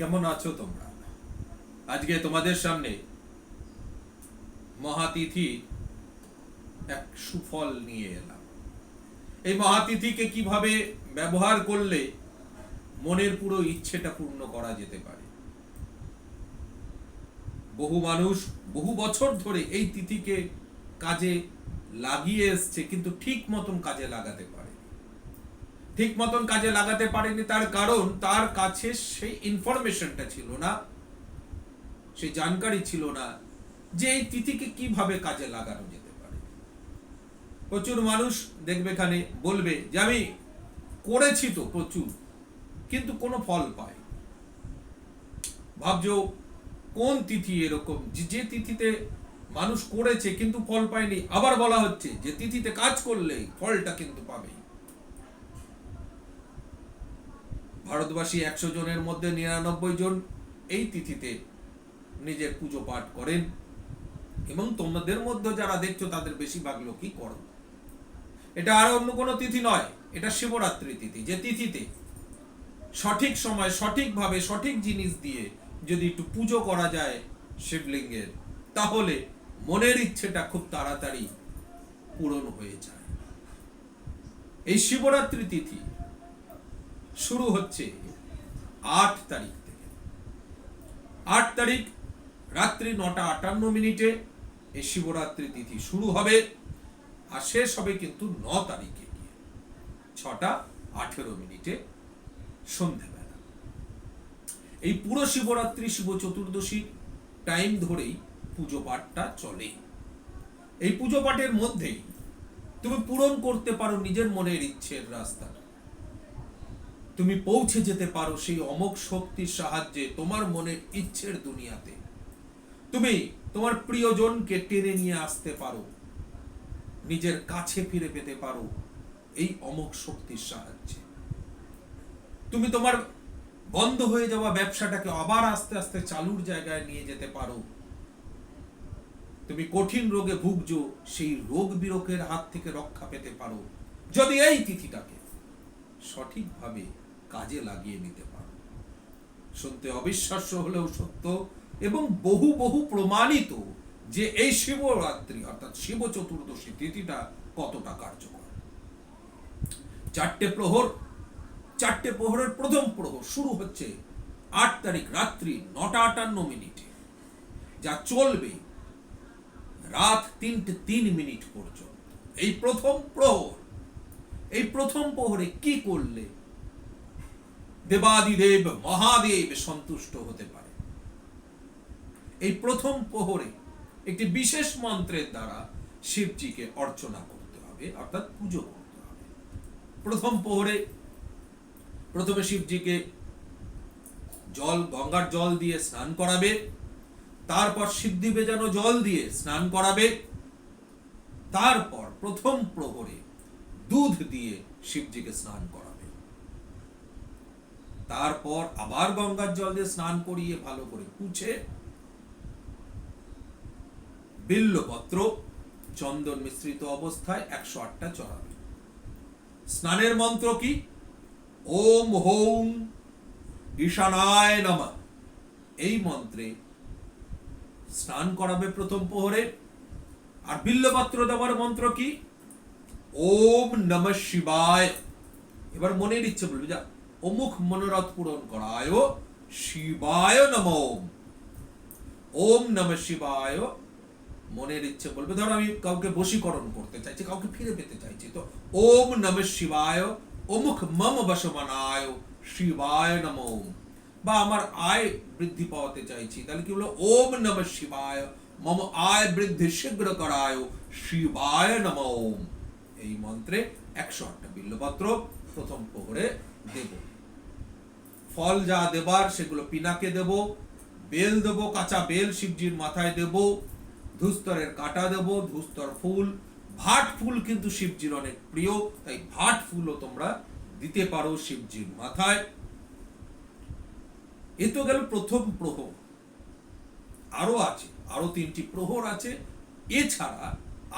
কেমন আছো তোমরা? আজকে তোমাদের সামনে মহাতিথি এক সুফল নিয়ে এলাম। এই মহাতিথিকে কীভাবে ব্যবহার করলে মনের পুরো ইচ্ছেটা পূর্ণ করা যেতে পারে? বহু মানুষ বহু বছর ধরে এই তিথিকে কাজে লাগিয়ে এসছে, কিন্তু ঠিক মতন কাজে লাগাতে পারে। ঠিক মতন কাজে লাগাতে পারেনি তার কারণ তার কাছে সেই ইনফরমেশনটা ছিল না সেই জানকারি ছিল না যে এই তিথিকে কীভাবে কাজে লাগানো যেতে পারে। প্রচুর মানুষ দেখবে এখানে, বলবে যে আমি করেছি তো প্রচুর, কিন্তু কোনো ফল পাই। ভাবছ কোন তিথি এরকম? যে তিথিতে মানুষ করেছে কিন্তু ফল পায়নি, আবার বলা হচ্ছে যে তিথিতে কাজ করলে ফলটা কিন্তু পাবেই। ভারতবাসী একশো জনের মধ্যে নিরানব্বই জন এই তিথিতে নিজের পুজো পাঠ করেন। এবং তোমাদের মধ্যে যারা দেখছ, তাদের বেশিরভাগ লোকই করো। এটা আর অন্য কোনো তিথি নয়, এটা শিবরাত্রি তিথি। যে তিথিতে সঠিক সময় সঠিকভাবে সঠিক জিনিস দিয়ে যদি একটু পুজো করা যায় শিবলিঙ্গের, তাহলে মনের ইচ্ছেটা খুব তাড়াতাড়ি পূরণ হয়ে যায়। এই শিবরাত্রি তিথি শুরু হচ্ছে আট তারিখ থেকে। আট তারিখ রাত্রি নটা আটান্ন মিনিটে এই শিবরাত্রি তিথি শুরু হবে আর শেষ হবে কিন্তু ন তারিখে গিয়ে, ছটা আঠেরো মিনিটে সন্ধেবেলা। এই পুরো শিবরাত্রি শিব চতুর্দশী টাইম ধরেই পুজো পাঠটা চলে। এই পুজো পাঠের মধ্যেই তুমি পূরণ করতে পারো নিজের মনের ইচ্ছের রাস্তাটা। তুমি পৌঁছে যেতে পারো সেই অমোক শক্তির সাহায্যে তোমার মনের ইচ্ছের দুনিয়াতে। তুমি তোমার প্রিয়জনকে টেনে নিয়ে আসতে পারো। নিজের কাছে ফিরে পেতে পারো এই অমোক শক্তির সাহায্যে। তুমি তোমার বন্ধ হয়ে যাওয়া ব্যবসাটাকে আবার আস্তে আস্তে চালুর জায়গায় নিয়ে যেতে পারো। তুমি কঠিন রোগে ভুগছো, সেই রোগ বিরোগের হাত থেকে রক্ষা পেতে পারো। যদি এই তিথিটাকে সঠিকভাবে কাজে লাগিয়ে নিতে পারো। শুনতে অবিশ্বাস্য হলেও সত্য এবং বহু বহু প্রমাণিত যে এই শিবরাত্রি, অর্থাৎ শিব চতুর্দশী তিথিটা কতটা কার্যকর। চারটে প্রহর, চারটে প্রহরের প্রথম প্রহর শুরু হচ্ছে আট তারিখ রাত্রি নটা আটান্ন মিনিটে, যা চলবে রাত তিনটে তিন মিনিট পর্যন্ত। এই প্রথম প্রহর, এই প্রথম প্রহরে কি করলে দেবাদিদেব মহাদেব সন্তুষ্ট হতে পারে। এই প্রথম প্রহরে একটি বিশেষ মন্ত্রের দ্বারা শিবজিকে অর্চনা করতে হবে, অর্থাৎ পুজো করতে হবে। প্রথম প্রহরে প্রথমে শিবজিকে জল, গঙ্গার জল দিয়ে স্নান করাবে, তারপর সিদ্ধি বেজানো জল দিয়ে স্নান করাবে, তারপর প্রথম প্রহরে দুধ দিয়ে শিবজিকে স্নান করাবে। তারপর আবার গঙ্গার জল দিয়ে স্নান করিয়ে ভালো করে পুছে বিল্লপত্র চন্দন মিশ্রিত অবস্থায় একশো আটটা চড়াবে। স্নানের মন্ত্র কি? ওম হোম ঈশানায় নমঃ। এই মন্ত্রে স্নান করাবে প্রথম প্রহরে। আর বিল্লপত্র দেওয়ার মন্ত্র কি? ওম নম শিবায়। এবার মনের ইচ্ছে বলবে, যা অমুখ মনোরথ পূরণ করায় শিবায় নম। ওম নম শিবায়। মনের ইচ্ছে বলবে, ধরো আমি কাউকে বশীকরণ করতে চাইছি, কাউকে ফিরে পেতে চাইছি, তো ওম নম শিবায়, অমুখ মম বশমানায় শিবায় নম। বা আমার আয় বৃদ্ধি পাওয়াতে চাইছি, তাহলে কি বলো, ওম নম শিবায়, মম আয় বৃদ্ধি শীঘ্র করায় শিবায় নম। এই মন্ত্রে একশো আটটা বিল্লপত্র প্রথম প্রহরে দেব। ফল যা দেবার সেগুলো পিনাকে দেব, বেল দেব, কাঁচা বেল শিবজির মাথায় দেব, ধুস্তরের কাটা দেব, ধুস্তর ফুল। ভাট ফুল কিন্তু শিবজির অনেক প্রিয়, তাই ভাট ফুলও তোমরা দিতে পারো শিবজির মাথায়। এ তো গেল প্রথম প্রহর। আরও আছে, আরও তিনটি প্রহর আছে। এছাড়া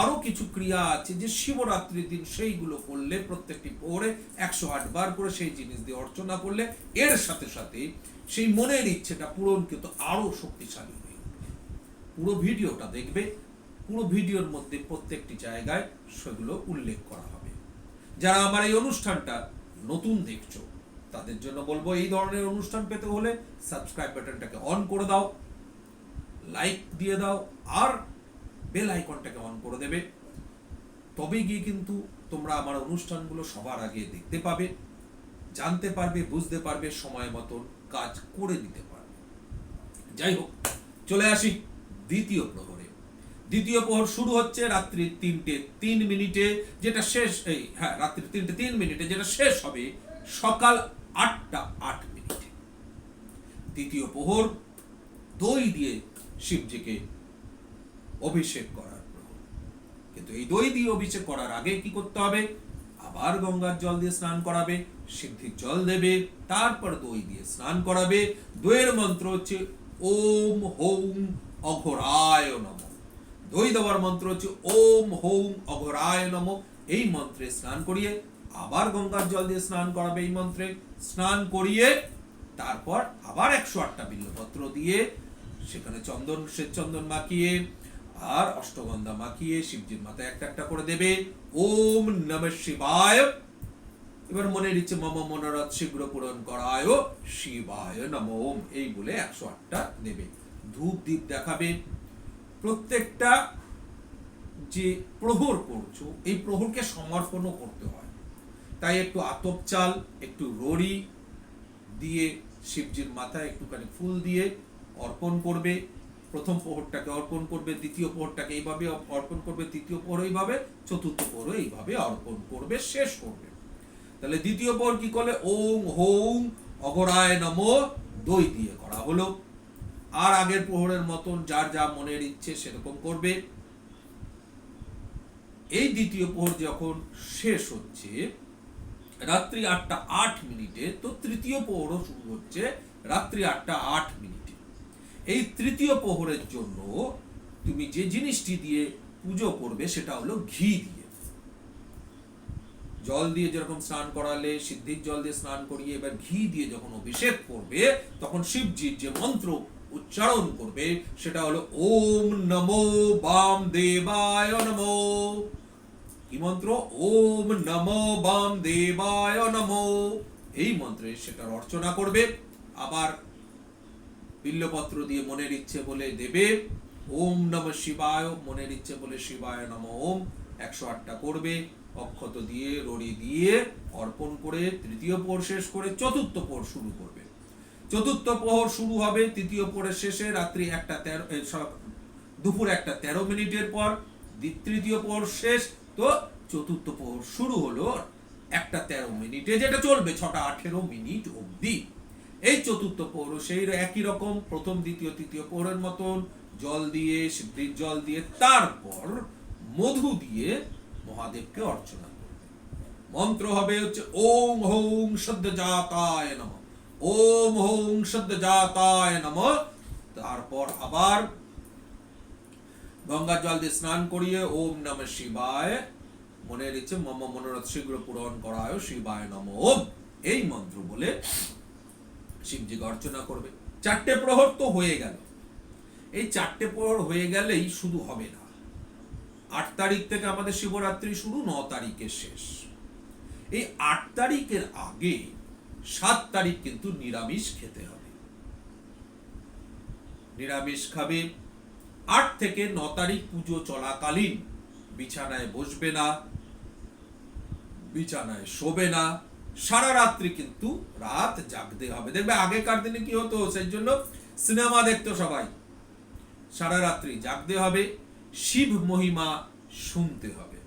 আরও কিছু ক্রিয়া আছে যে শিবরাত্রির দিন সেইগুলো করলে প্রত্যেকটি পরে একশো আট বার করে সেই জিনিস দিয়ে অর্চনা করলে এর সাথে সাথে সেই মনের ইচ্ছেটা পূরণ কিন্তু আরও শক্তিশালী হয়ে পুরো ভিডিওটা দেখবে, পুরো ভিডিওর মধ্যে প্রত্যেকটি জায়গায় সেগুলো উল্লেখ করা হবে। যারা আমার এই অনুষ্ঠানটা নতুন দেখছ, তাদের জন্য বলব এই ধরনের অনুষ্ঠান পেতে হলে সাবস্ক্রাইব বাটনটাকে অন করে দাও, লাইক দিয়ে দাও, আর বেল আইকনটাকে অন করে দেবে। তবে গিয়ে কিন্তু তোমরা আমার অনুষ্ঠানগুলো সবার আগে দেখতে পাবে, জানতে পারবে, বুঝতে পারবে, সময় মতন কাজ করে দিতে পারবে। যাই হোক, চলে আসি দ্বিতীয় প্রহরে। দ্বিতীয় প্রহর শুরু হচ্ছে রাত্রি তিনটে তিন মিনিটে, যেটা শেষ, এই হ্যাঁ রাত্রি তিনটে তিন মিনিটে, যেটা শেষ হবে সকাল আটটা আট মিনিটে। দ্বিতীয় প্রহর দই দিয়ে শিবজিকে অভিষেক করার প্রহর। কিন্তু এই দই দিয়ে অভিষেক করার আগে কি করতে হবে? আবার গঙ্গার জল দিয়ে স্নান করাবে, সিদ্ধির জল দেবে, তারপর দই দিয়ে স্নান করাবে। দইয়ের মন্ত্র হচ্ছে ওম হৌম অঘরায় নম। দই দেওয়ার মন্ত্র হচ্ছে ওম হৌম অঘরায় নম। এই মন্ত্রে স্নান করিয়ে আবার গঙ্গার জল দিয়ে স্নান করাবে এই মন্ত্রে। স্নান করিয়ে তারপর আবার একশো আটটা বিল্লপত্র দিয়ে সেখানে চন্দন শ্বেত চন্দন মাখিয়ে আর অষ্টগন্ধা মাখিয়ে শিবজির মাথায় একটা একটা করে দেবে। ওম নম শিবায়। এবার মনের ইচ্ছে মম মনোরথ শীঘ্র পূরণ করায়। শিবায় নম ওম, এই বলে একশো আটটা দেবে। ধূপ দ্বীপ দেখাবে। প্রত্যেকটা যে প্রহর করছ এই প্রহরকে সমর্পণও করতে হয়। তাই একটু আতপ চাল, একটু রড়ি দিয়ে শিবজির মাথায় একটুখানি ফুল দিয়ে অর্পণ করবে। প্রথম প্রহরটাকে অর্পণ করবে, দ্বিতীয় প্রহরটাকে এইভাবে অর্পণ করবে, তৃতীয় প্রহর এইভাবে, চতুর্থ প্রহর এইভাবে অর্পণ করবে, শেষ করবে। তাহলে দ্বিতীয় প্রহর কি করলে? ওং হৌং অগরায় নম দই দিয়ে করা হলো। আর আগের প্রহরের মতন যার যা মনের ইচ্ছে সেরকম করবে। এই দ্বিতীয় প্রহর যখন শেষ হচ্ছে, রাত্রি আটটা আট মিনিটে, তো তৃতীয় প্রহরও শুরু হচ্ছে রাত্রি আটটা আট মিনিটে। এই তৃতীয় প্রহরের জন্য তুমি যে জিনিসটি দিয়ে পুজো করবে সেটা হলো ঘি দিয়ে। জল দিয়ে যেরকম স্নান করালে, সিদ্ধির জল দিয়ে স্নান করিয়ে এবার ঘি দিয়ে যখন অভিষেক করবে, তখন শিবজির যে মন্ত্র উচ্চারণ করবে, সেটা হলো ওম নমো বাম দেবায় নমো। কি মন্ত্র? ওম নমো বাম দেবায় নমো। এই মন্ত্রে সেটার অর্চনা করবে। আবার বিল্লপত্র দিয়ে মনের ইচ্ছে বলে দেবে। ওম নম শিবায়, মনের ইচ্ছে বলে শিবায় নম ওম। একশো আটটা করবে, অক্ষত দিয়ে, রড়ি দিয়ে, অর্পণ করে, তৃতীয় পোহর শেষ করে চতুর্থ পোহর শুরু করবে। চতুর্থ প্রহর শুরু হবে তৃতীয় পোহরের শেষে রাত্রি একটা তেরো দুপুর একটা তেরো মিনিটের পর। তৃতীয় প্রহর শেষ, তো চতুর্থ প্রহর শুরু হলো একটা তেরো মিনিটে, যেটা চলবে ছটা আঠেরো মিনিট অবধি। এই চতুর্থ পৌর সেই একই রকম, প্রথম, দ্বিতীয়, তৃতীয় পৌরের মতন, জল দিয়ে জল দিয়ে, তারপর মধু দিয়ে মহাদেবকে অর্চনা করবে। মন্ত্র হবে হচ্ছে, ওম হৌং সদ্য জাতায় নম, ওম হৌং সদ্য জাতায় নম। তারপর আবার গঙ্গা জল দিয়ে স্নান করিয়ে ওম নম শিবায়, মনে ইচ্ছে মম মনোরথ শীঘ্র পূরণ করায়, শিবায় নম ওম। এই মন্ত্র বলে শিবজিকে অর্চনা করবে। চারটে প্রহর তো হয়ে গেল। এই চারটে প্রহর হয়ে গেলেই শুধু হবে না। আট তারিখ থেকে আমাদের শিবরাত্রি শুরু, ন তারিখে শেষ। এই আট তারিখের আগে সাত তারিখ কিন্তু নিরামিষ খেতে হবে। নিরামিষ খাবে। আট থেকে ন তারিখ পুজো চলাকালীন বিছানায় বসবে না, বিছানায় শোবে না সারা রাত্রি কিন্তু রাত জাগতে হবে। দেখবে আগেকার দিনে কি হতো? সেই জন্য সিনেমা দেখতো সবাই। সারা রাত্রি জাগতে হবে, শিব মহিমা শুনতে হবে।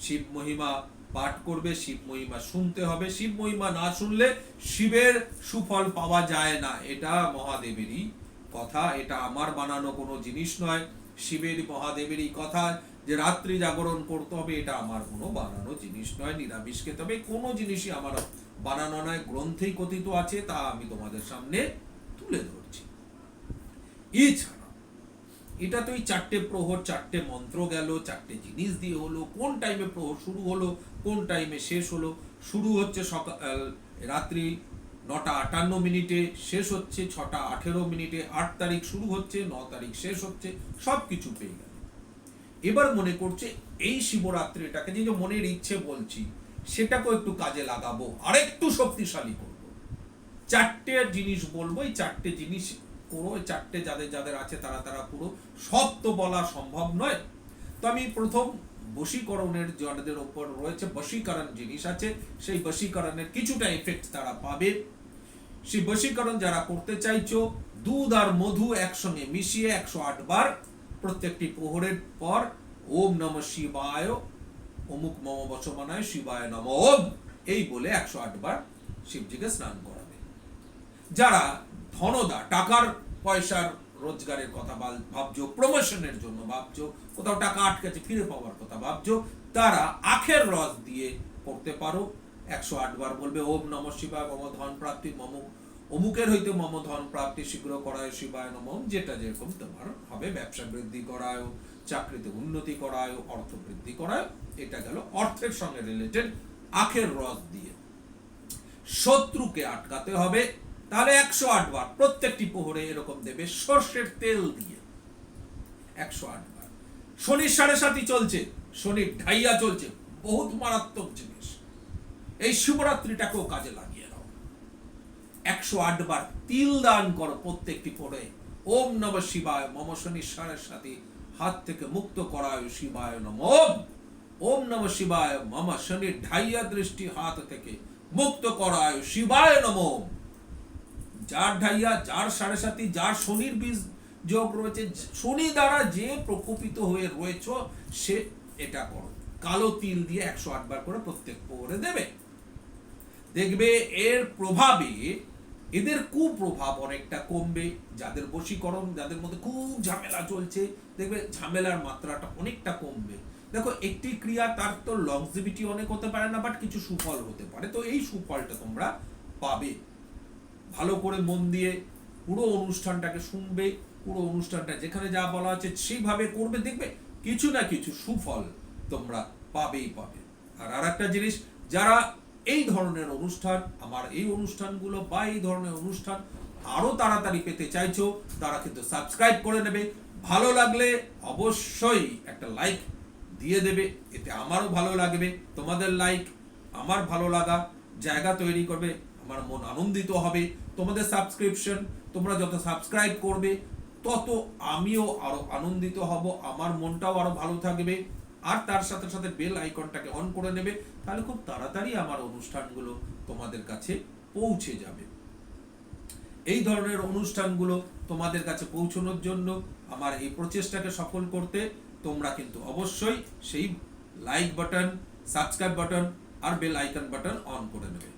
শিব মহিমা পাঠ করবে, শিব মহিমা শুনতে হবে। শিব মহিমা না শুনলে শিবের সুফল পাওয়া যায় না। এটা মহাদেবেরই কথা, এটা আমার বানানো কোনো জিনিস নয়। শিবের মহাদেবেরই কথা যে রাত্রি জাগরণ করতে হবে, এটা আমার কোনো বানানো জিনিস নয়, নিরামিষ খেতে হবে। কোনো জিনিসই আমার বানানো নয়, গ্রন্থেই কথিত আছে, তা আমি তোমাদের সামনে তুলে ধরছি। এছাড়া, এটা তো এই চারটে প্রহর, চারটে মন্ত্র গেল, চারটে জিনিস দিয়ে হলো, কোন টাইমে প্রহর শুরু হলো, কোন টাইমে শেষ হলো? শুরু হচ্ছে সকাল, রাত্রি নটা আটান্ন মিনিটে, শেষ হচ্ছে ছটা আঠেরো মিনিটে, আট তারিখ শুরু হচ্ছে, ন তারিখ শেষ হচ্ছে সব কিছু পেয়ে গেল এবার মনে করছে, এই শিবরাত্রিটাকে যে মনের ইচ্ছে বলছি, সেটাকেও একটু কাজে লাগাবো আরেকটু শক্তিশালী করব। চারটে জিনিস বলব, এই চারটে জিনিস করো চারটে যাদের যাদের আছে তারা তারা পুরো সব তো বলা সম্ভব নয়। তো আমি প্রথম বশীকরণের যাদের ওপর রয়েছে, বশীকরণ জিনিস আছে, সেই বশীকরণের কিছুটা এফেক্ট তারা পাবে। সেই বশীকরণ যারা করতে চাইছো, দুধ আর মধু একসঙ্গে মিশিয়ে একশো আট বার প্রত্যেকটি প্রহরের পর ওম নম শিবায়, অমুক মম বচমানায় শিবায় নম ওম। এই বলে একশো আট বার শিবজিকে স্নান করাবে। যারা ধনদা, টাকার পয়সার রোজগারের কথা ভাবছ প্রমোশনের জন্য ভাবছ, কোথাও টাকা আটকেছে, ফিরে পাওয়ার কথা ভাবছ, তারা আখের রস দিয়ে করতে পারো। একশো আট বার বলবে, ওম নম শিবায়, মম ধন প্রাপ্তি মম অমুকের হইতে মম ধন প্রাপ্তি শীঘ্র করায় শিবায় নম, যেটা যেরকম তোমার হবে। ব্যবসা বৃদ্ধি করায় চাকরিতে উন্নতি করায় অর্থ বৃদ্ধি করায় এটা গেল অর্থের সঙ্গে রিলেটেড আখের রস দিয়ে। শত্রুকে আটকাতে হবে, তাহলে একশো আট বার, প্রত্যেকটি প্রহরে এরকম দেবে সর্ষের তেল দিয়ে। একশো আট বার। শনির সাড়ে সাতই চলছে, শনির ঢাইয়া চলছে, বহুত মারাত্মক জিনিস। এই শিবরাত্রিটাকেও কাজে নাও একশো আট বার তিল দান করো প্রত্যেকটি পড়ে ওম নম শিবায়, মম শনি সাথে হাত থেকে মুক্ত করায় শিবায় নম। ওম ওম নম শিবায়, মম শনি ঢাইয়া দৃষ্টি হাত থেকে মুক্ত করায় শিবায় নম। যার ঢাইয়া যার সাড়ে সাথী, যার শনির বীজ যোগ রয়েছে, শনি দ্বারা যে প্রকোপিত হয়ে রয়েছ, সে এটা করো। কালো তিল দিয়ে একশো আটবার করে প্রত্যেক পোহরে দেবে। দেখবে এর প্রভাবে এদের কুপ্রভাব অনেকটা কমবে। যাদের বশীকরণ, যাদের মধ্যে খুব ঝামেলা চলছে, দেখবে ঝামেলার মাত্রাটা অনেকটা কমবে। দেখো, একটি ক্রিয়া, তার তো লংজিভিটি অনেক হতে পারে না বাট কিছু সুফল হতে পারে। তো এই সুফলটা তোমরা পাবে। ভালো করে মন দিয়ে পুরো অনুষ্ঠানটাকে শুনবে, পুরো অনুষ্ঠানটা যেখানে যা বলা হচ্ছে সেইভাবে করবে, দেখবে কিছু না কিছু সুফল তোমরা পাবেই পাবে। আর আর একটা জিনিস, যারা এই ধরনের অনুষ্ঠান, আমার এই অনুষ্ঠানগুলো বা এই ধরনের অনুষ্ঠান আরও তাড়াতাড়ি পেতে চাইছো, তারা কিন্তু সাবস্ক্রাইব করে নেবে। ভালো লাগলে অবশ্যই একটা লাইক দিয়ে দেবে, এতে আমারও ভালো লাগবে। তোমাদের লাইক আমার ভালো লাগা, জায়গা তৈরি করবে, আমার মন আনন্দিত হবে। তোমাদের সাবস্ক্রিপশন তোমরা যত সাবস্ক্রাইব করবে, তত আমিও আরও আনন্দিত হব, আমার মনটাও আরও ভালো থাকবে। আর তার সাথে সাথে বেল আইকনটাকে অন করে নেবে, তাহলে খুব তাড়াতাড়ি আমার অনুষ্ঠানগুলো তোমাদের কাছে পৌঁছে যাবে। এই ধরনের অনুষ্ঠানগুলো তোমাদের কাছে পৌঁছানোর জন্য আমার এই প্রচেষ্টাকে সফল করতে তোমরা কিন্তু অবশ্যই সেই লাইক বাটন সাবস্ক্রাইব বাটন আর বেল আইকন বাটন অন করে নেবে।